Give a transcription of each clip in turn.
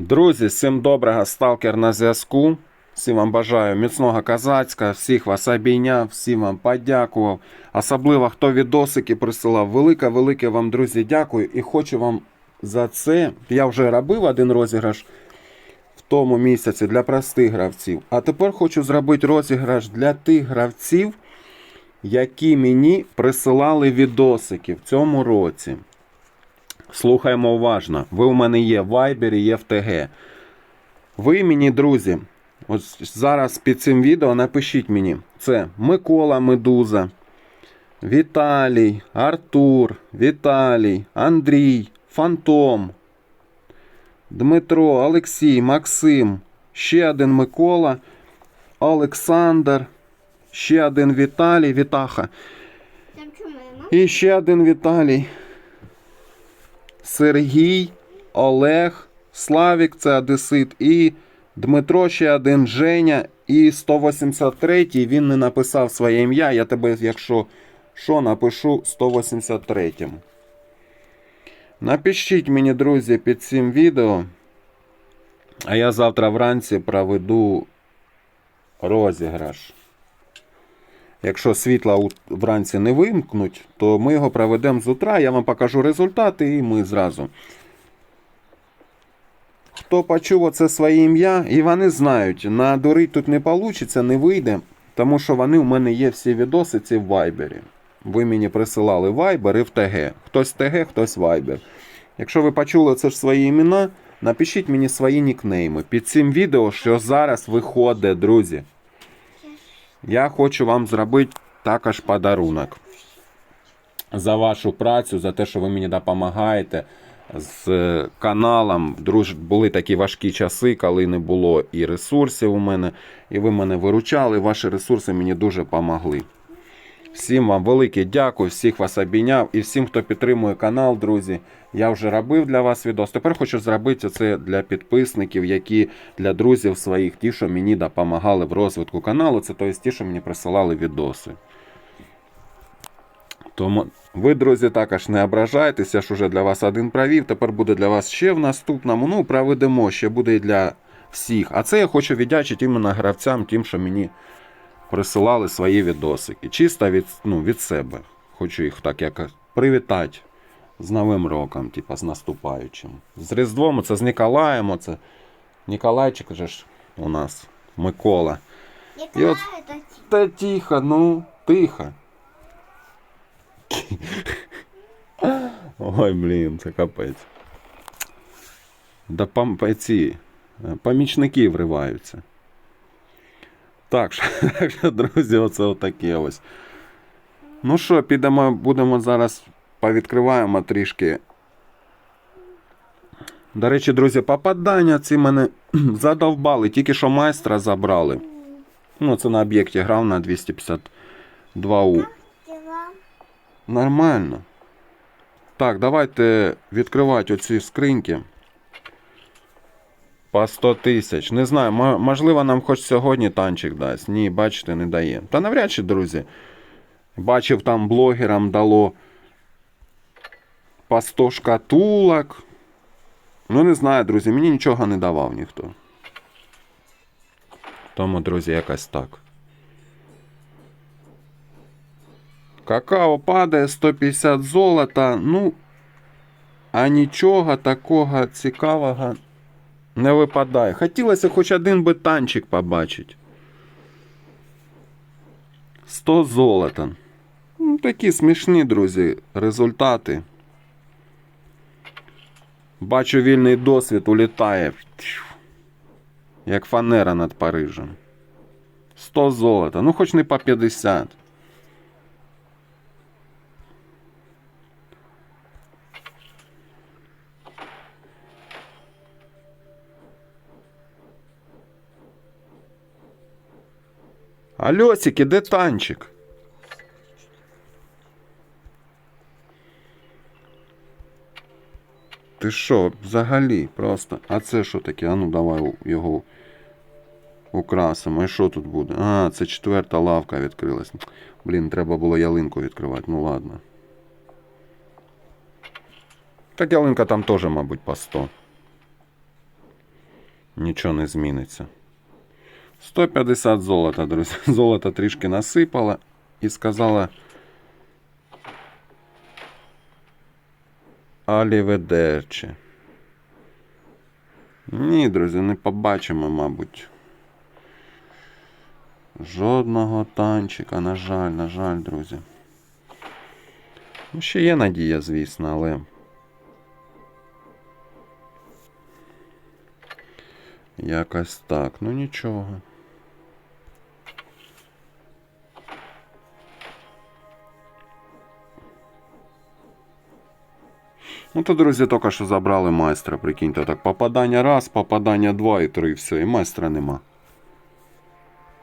Друзі, всім доброго, сталкер на зв'язку. Всім вам бажаю міцного казацька, всіх вас обійняв, всім вам подякував. Особливо, хто відосики присилав. Велике, велике вам, друзі, дякую. І хочу вам за це. Я вже робив один розіграш в тому місяці для простих гравців. А тепер хочу зробити розіграш для тих гравців, які мені присилали відосики в цьому році. Слухаємо уважно. Ви у мене є в Viber, є в ТГ. Ви мені, друзі, ось зараз під цим відео напишіть мені. Це Микола Медуза, Віталій, Артур, Віталій, Андрій, Фантом, Дмитро, Олексій, Максим, ще один Микола, Олександр, ще один Віталій, Вітаха. І ще один Віталій. Сергій, Олег, Славік, це Одесит, і Дмитро ще один Женя. І 183-й він не написав своє ім'я. Я тебе, якщо що, напишу 183. Напишіть мені, друзі, під цим відео. А я завтра вранці проведу розіграш. Якщо світла вранці не вимкнуть, то ми його проведемо з утра. Я вам покажу результати і ми зразу. Хто почув оце своє ім'я, і вони знають, надурить тут не вийде, не вийде, тому що вони у мене є всі відоси ці в Вайбері. Ви мені присилали Viber і в ТГ. Хтось ТГ, хтось Viber. Якщо ви почули це ж свої імена, напишіть мені свої нікнейми. Під цим відео, що зараз виходить, друзі. Я хочу вам зробити також подарунок за вашу працю, за те, що ви мені допомагаєте з каналом. Друж... Були такі важкі часи, коли не було і ресурсів у мене, і ви мене виручали. Ваші ресурси мені дуже допомогли. Всім вам велике дякую, всіх вас обійняв і всім, хто підтримує канал, друзі. Я вже робив для вас відос. Тепер хочу зробити це для підписників, які для друзів своїх, ті, що мені допомагали в розвитку каналу. Це тобто ті, що мені присилали відоси. Тому ви, друзі, також не ображайтеся, я ж уже для вас один провів. Тепер буде для вас ще в наступному. Ну, проведемо, ще буде і для всіх. А це я хочу віддячити іменно гравцям, тим, що мені присилали свої відосики. Чисто від, ну, від себе. Хочу їх так якось привітати з Новим роком, типа з наступаючим. З Різдвом, це з Ніколаєм, це Ніколайчик же ж у нас, Микола. І от- Та тихо, ну, тихо. Ой, блін, це капець. Да пам, ці, е, помічники вриваються. Так що, друзі, оце отаке ось. Ну що, підемо, будемо зараз повідкриваємо трішки. До речі, друзі, попадання ці мене задовбали, тільки що майстра забрали. Ну, це на об'єкті грав на 252У. Нормально. Так, давайте відкривати оці скриньки. По 100 тисяч. Не знаю, можливо, нам хоч сьогодні танчик дасть. Ні, бачите, не дає. Та навряд чи, друзі. Бачив, там блогерам дало по 100 шкатулок. Ну, не знаю, друзі, мені нічого не давав ніхто. Тому, друзі, якось так. Какао падає 150 золота. Ну, а нічого такого цікавого не випадає. Хотілося хоч один би танчик побачити. 100 золота. Ну, такі смішні, друзі, результати. Бачу, вільний досвід улітає. Як фанера над Парижем. 100 золота. Ну, хоч не по 50. Альосики, де танчик? Ти що, взагалі, просто. А це що таке? А ну давай його украсимо. І що тут буде? А, це четверта лавка відкрилась. Блін, треба було ялинку відкривати. Ну ладно. Так ялинка там теж, мабуть, по 100. нічого не зміниться. 150 золота, друзі. Золото трішки насипала і сказала. Аліведерче. Ні, друзі, не побачимо, мабуть. Жодного танчика, на жаль, на жаль, друзі. Ну, ще є надія, звісно, але. Якось так, ну нічого. Ну то, друзі, тільки що забрали майстра, прикиньте, так попадання раз, попадання два і три, все, і майстра нема.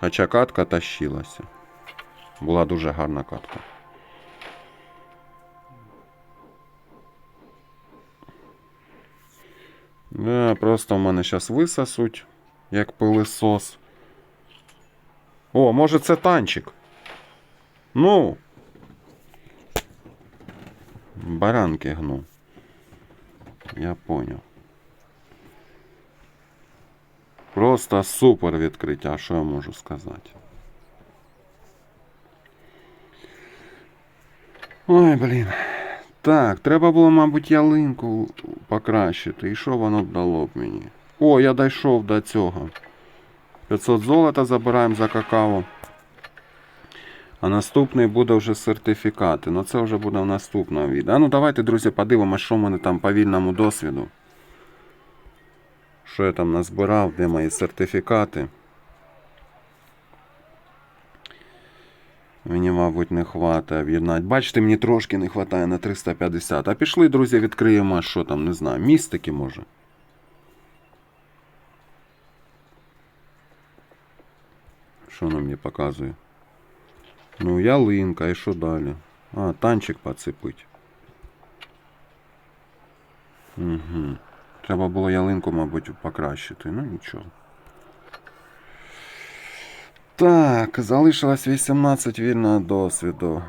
Хоча катка тащилася. Була дуже гарна катка. Да, просто в мене зараз висосуть, як пилисос. О, може це танчик. Ну. Баранки гну. Я понял. Просто супер відкриття, що я можу сказати. Ой, блін. Так, треба було, мабуть, ялинку покращити. І що воно б дало б мені? О, я дійшов до цього. 500 золота забираємо за какао. А наступний буде вже сертифікати. Ну це вже буде в наступному відео. А ну давайте, друзі, подивимося, що в мене там по вільному досвіду. Що я там назбирав, де мої сертифікати. Мені, мабуть, не хватає об'єднати. Бачите, мені трошки не вистачає на 350. А пішли, друзі, відкриємо, що там, не знаю, містики може. Що воно мені показує? Ну, ялинка, і що далі? А, танчик поцепить. Угу. Треба було ялинку, мабуть, покращити. Ну нічого. Так, залишилось 18 вільного досвіду.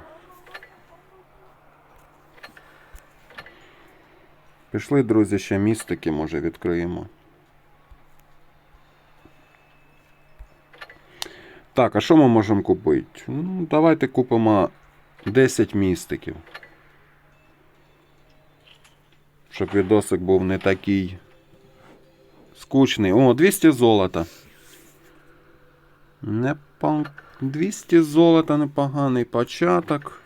Пішли, друзі, ще містики, може, відкриємо. Так, а що ми можемо купити? Ну, давайте купимо 10 містиків. Щоб відосик був не такий скучний. О, 200 золота. Не по... 200 золота непоганий початок.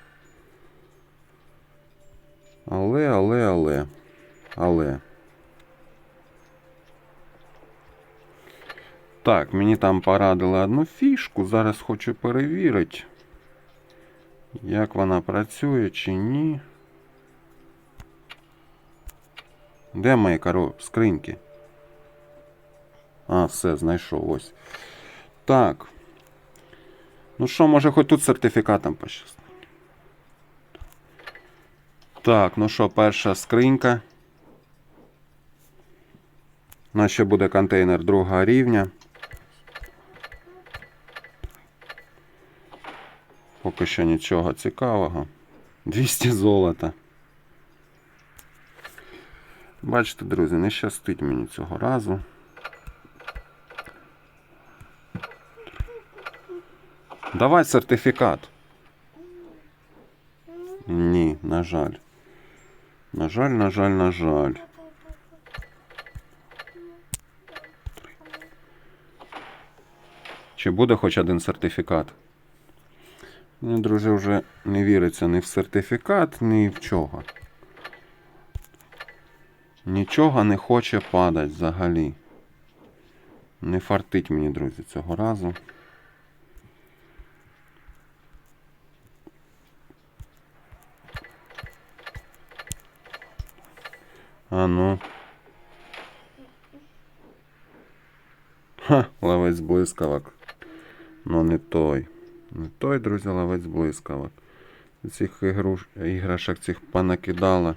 Але, але, але. Але. Так, мені там порадили одну фішку. Зараз хочу перевірити, як вона працює чи ні. Де мої коров... скриньки? А, все, знайшов ось. Так. Ну що, може хоч тут сертифікатом пощастить. Так, ну що, перша скринька. У нас ще буде контейнер другого рівня. Поки що нічого цікавого. 200 золота. Бачите, друзі, не щастить мені цього разу. Давай сертифікат. Ні, на жаль. На жаль, на жаль, на жаль. Чи буде хоч один сертифікат? Мені, друзі, вже не віриться ні в сертифікат, ні в чого. Нічого не хоче падати взагалі. Не фартить мені, друзі, цього разу. А ну. Ха, ловець блискавок. Ну не той. Не той, друзі, ловець блискавок. Цих ігруш... іграшок цих понакидала.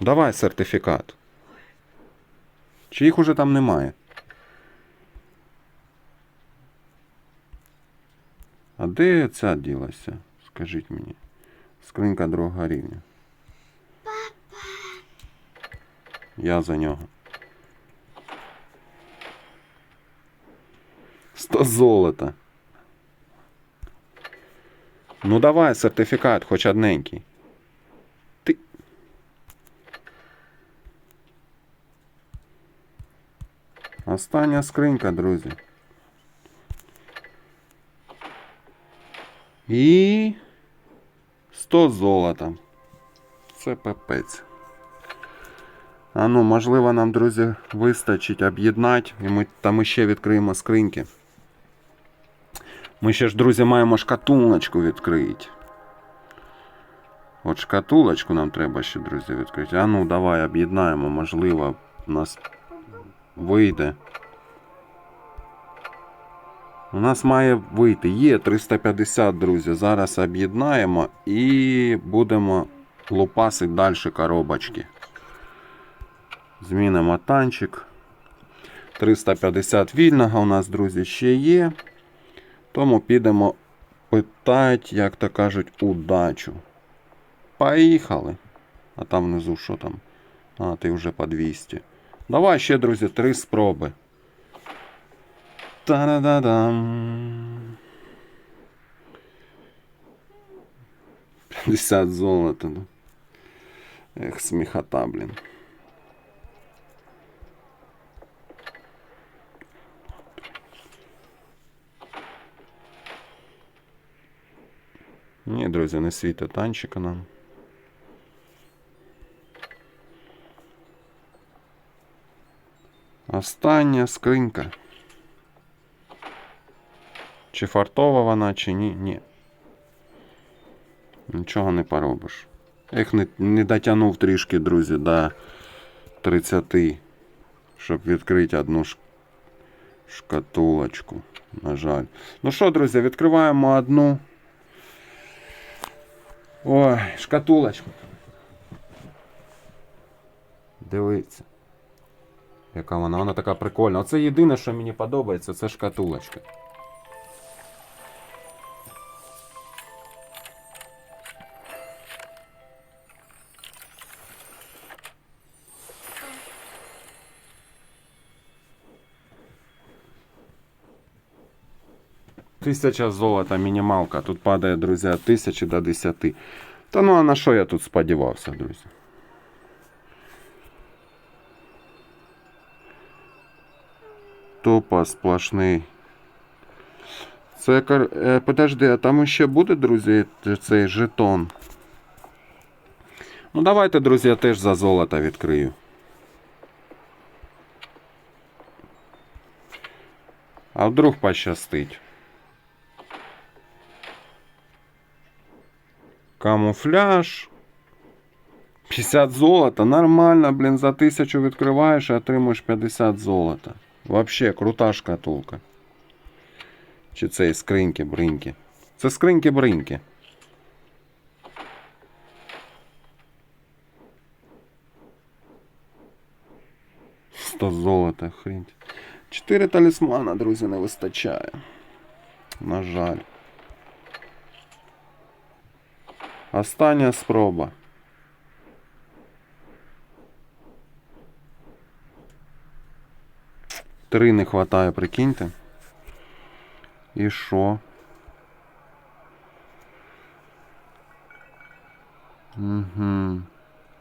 Давай сертифікат. Чи їх уже там немає? А де ця ділася? Скажіть мені. Скринька другого рівня. Я за нього. 100 золота. Ну давай сертифікат, хоч одненький. Ти. Остання скринька, друзі. І 100 золота. Це пепець. А ну, можливо, нам, друзі, вистачить об'єднати, і ми, та ми ще відкриємо скриньки. Ми ще ж, друзі, маємо шкатулочку відкрити. От шкатулочку нам треба ще, друзі, відкрити. А ну, давай об'єднаємо, можливо, у нас вийде. У нас має вийти. Є 350, друзі. Зараз об'єднаємо і будемо лупасити далі коробочки. Змінимо танчик. 350 вільного у нас, друзі, ще є. Тому підемо питати, як то кажуть, удачу. Поїхали. А там внизу що там? А, ти вже по 200. Давай ще, друзі, три спроби. Та-да-да-дам. 50 золота. ну. Ех, сміхота, блін. Ні, друзі, не світа танчика нам. Остання скринька. Чи фартова вона, чи ні? Ні. Нічого не поробиш. Ех, не, не дотягнув трішки, друзі, до 30, щоб відкрити одну ш... шкатулочку. На жаль. Ну що, друзі, відкриваємо одну. Ой, шкатулочку. Дивіться. Яка вона, вона така прикольна. Оце єдине, що мені подобається, це шкатулочка. Тисяча золота мінімалка. Тут падає, друзі, від тисячі до 10. Та ну а на що я тут сподівався, друзі? Топа сплошний. Це е, подожди, а там ще буде, друзі, цей жетон. Ну давайте, друзі, я теж за золото відкрию. А вдруг пощастить. Камуфляж. 50 золота. Нормально, блін, за тисячу відкриваєш і отримуєш 50 золота. Вообще крута шкатулка. Чи це скриньки, бриньки. Це скриньки бриньки. Сто золота, хрінь. Чотири талісмана, друзі, не вистачає. На жаль. Остання спроба. Три не хватає, прикиньте. І що? Угу.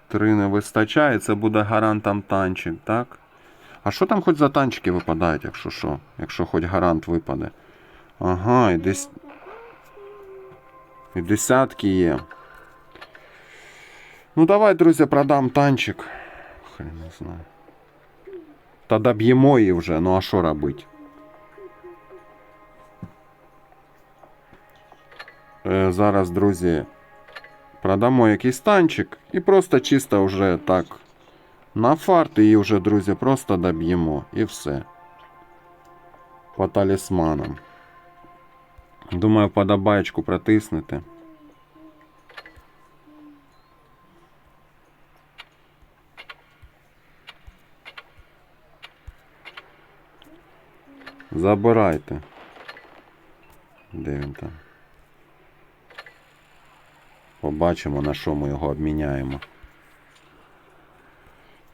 Три не вистачає, це буде гарантом танчик, так? А що там хоч за танчики випадають, якщо що? Якщо хоч гарант випаде. Ага, і десь. І десятки є. Ну давай, друзі, продам танчик. Хрен не знаю. Та доб'ємо її вже, ну а що робити? Е, зараз, друзі, продамо якийсь танчик і просто чисто вже так. На фарт її вже, друзі, просто доб'ємо. І все. По талісманам. Думаю, подобаєчку протиснете. Забирайте. Де він там? Побачимо, на що ми його обміняємо.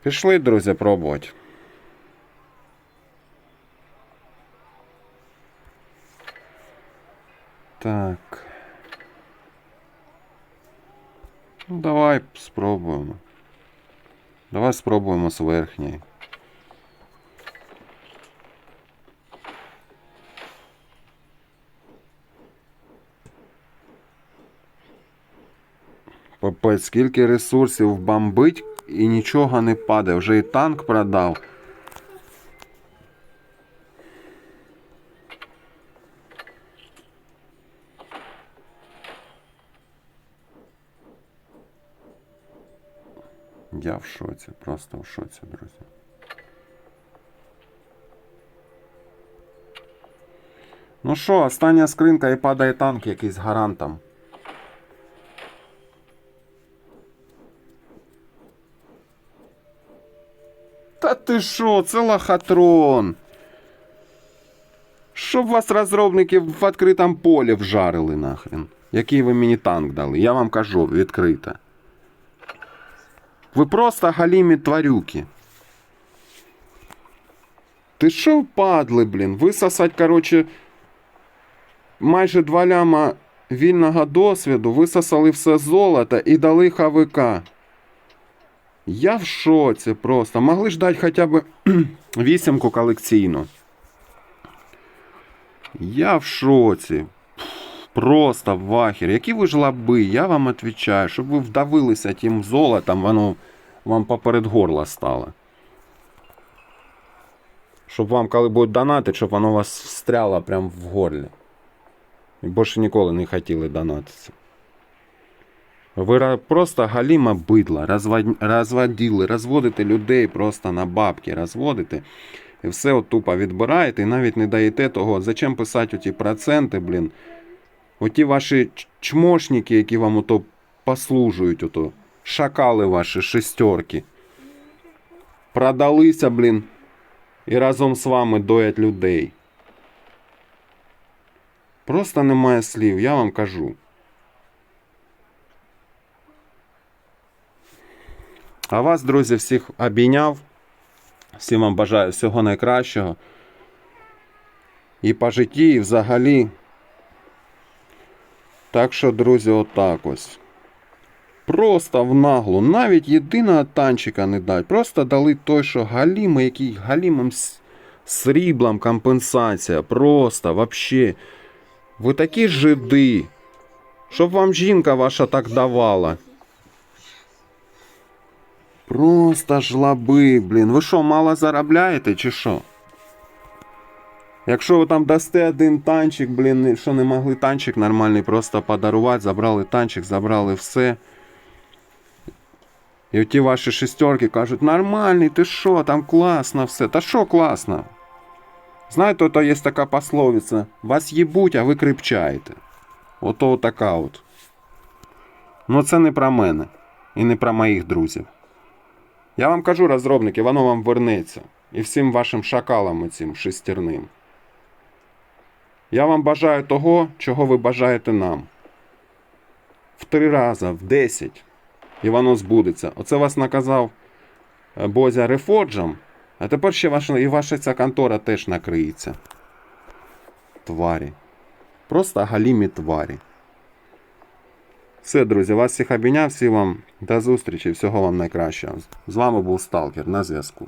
Пішли, друзі, пробувати. Так. Ну, давай спробуємо. Давай спробуємо з верхньої. Попець, скільки ресурсів бомбить і нічого не падає. Вже і танк продав. Я в шоці, просто в шоці, друзі. Ну що, остання скринка і падає танк якийсь гарантом. Ти що, це лохотрон. Щоб вас розробники в відкритому полі вжарили нахрен. Який ви мені танк дали? Я вам кажу відкрито. Ви просто галімі тварюки. Ти що впадли, блін? Висосать, короче, майже два ляма вільного досвіду, висосали все золото і дали ХВК. Я в шоці просто. Могли ж дати хоча б вісімку колекційну. Я в шоці. Просто в ахері. Які ви ж лаби, я вам відповідаю, щоб ви вдавилися тим золотом, воно вам поперед горла стало. Щоб вам, коли будуть донати, щоб воно вас встряло прямо в горлі. І більше ніколи не хотіли донатитися. Ви просто галіма бидла, розвод... розводили, розводите людей просто на бабки, розводите. І все от тупо відбираєте і навіть не даєте того. Зачем писати оті проценти, блін? Оті ваші чмошники, які вам ото послужують, ото, шакали ваші шестерки. Продалися, блін, і разом з вами доять людей. Просто немає слів, я вам кажу. А вас, друзі, всіх обійняв. Всім вам бажаю всього найкращого. І по житті, і взагалі. Так що, друзі, отак ось. Просто в наглу. Навіть єдиного танчика не дать. Просто дали той, що галімий, який галімим с- сріблом компенсація. Просто, вообще. Ви такі жиди. Щоб вам жінка ваша так давала. Просто жлоби, блін. Ви що, мало заробляєте чи що? Якщо ви там дасте один танчик, блін, що не могли танчик нормальний просто подарувати, забрали танчик, забрали все. І ті ваші шестерки кажуть, нормальний, ти що, там класно все. Та що класно? Знаєте, то є така пословиця. Вас їбуть, а ви крепчаєте. Ото така от. Ну це не про мене. І не про моїх друзів. Я вам кажу, розробники, воно вам вернеться. І всім вашим шакалам оцим шестерним. Я вам бажаю того, чого ви бажаєте нам. В три рази, в десять. І воно збудеться. Оце вас наказав е, Бозя Рефорджем, а тепер ще ваша, і ваша ця контора теж накриється. Тварі. Просто галімі тварі. Все, друзі, вас всіх обійняв, всі вам до зустрічі, всього вам найкращого. З вами був Сталкер на зв'язку.